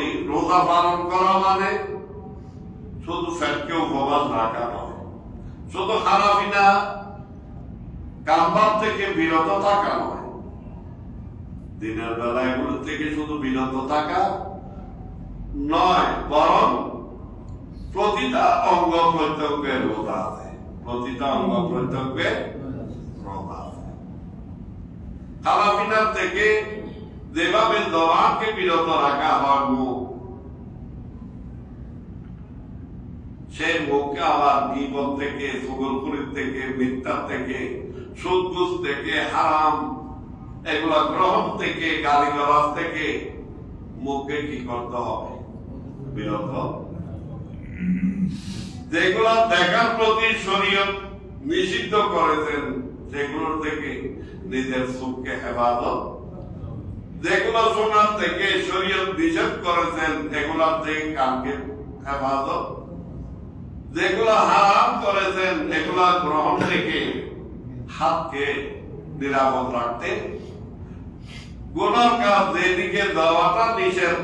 রোজা পালন করা মানে শুধু ফ্যাটকে উপবাস রাখা নয়। শুধু খানাপিনা কামবার থেকে বিরত থাকা নয়। দিনের বেলা এগুলো থেকে শুধু বিরত থাকা নয়, বরং প্রতিটা অঙ্গ প্রত্যঙ্গের রোজা আছে। প্রতিটা অঙ্গ প্রত্যঙ্গের রোজা আছে। খানাপিনার থেকে যেভাবে জবানকে বিরত রাখা হয় মুখ। সেই মুখকে আবার বিপদ থেকে সুগলপুরের থেকে, মিথ্যার থেকে সুদগুজ থেকে, হারাম, এগুলা গ্রহণ থেকে, গালিগালাজ থেকে মুখকে কি করতে হবে? বিরত। যেগুলা দেখার প্রতি শরীয়ত নিষিদ্ধ করেছেন, সেগুলোর থেকে নিজের সুখকে হেফাজত যেগুলো শোনার থেকে শরীয়ত নিষেধ করেছেন এগুলার থেকে কানকে হেফাজত, যেগুলো হারাম করেছেন, এগুলা গ্রহণ থেকে হাতকে নিরাপদ রাখতে। গুনার কাজ যেদিকে যাওয়াটা নিষেধ,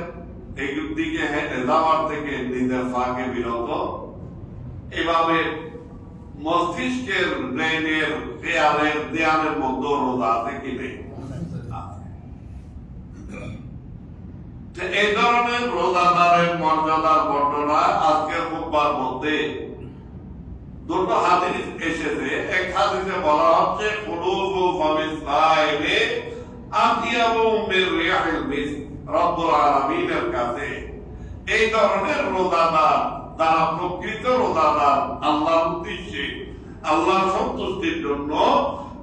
এই দিকে হেঁটে যাওয়ার থেকে নিজের ফাঁকে বিরত। এভাবে মস্তিষ্কের ব্রেনের খেয়ালের দেয়ালের মধ্যে রোজা আছে কি নেই? এই ধরনের রোজাদারের মর্যাদার বর্ণনা আজকের খুববার মধ্যে দুটো হাদিস এসেছে। এক হাদিসে বলা হচ্ছে, কুলুবু ফামিসাইলে আতিয়াবু মির রিয়াহিল মিস রব্বুল আলামিনের কাছে। এই ধরনের রোজাদার, যারা প্রকৃত রোজাদার, আল্লাহর উদ্দেশ্যে, আল্লাহর সন্তুষ্টির জন্য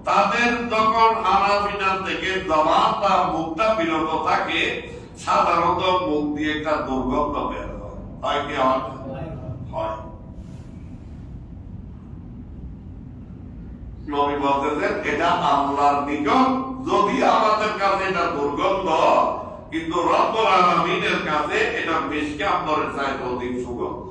তাদের যখন হানাফিনা থেকে জবান বা মুখটা বিরত থাকে সাধারণত মুখ দিয়ে একটা দুর্গন্ধ বের হয়। কি হয়। নবী বলতেছেন, এটা আল্লাহর নিকট, যদি আমাদের কাছে এটা দুর্গন্ধ, কিন্তু রব্বুল আলামিনের কাছে এটা মিশকে আপনার চাইতে অধিক সুগন্ধ।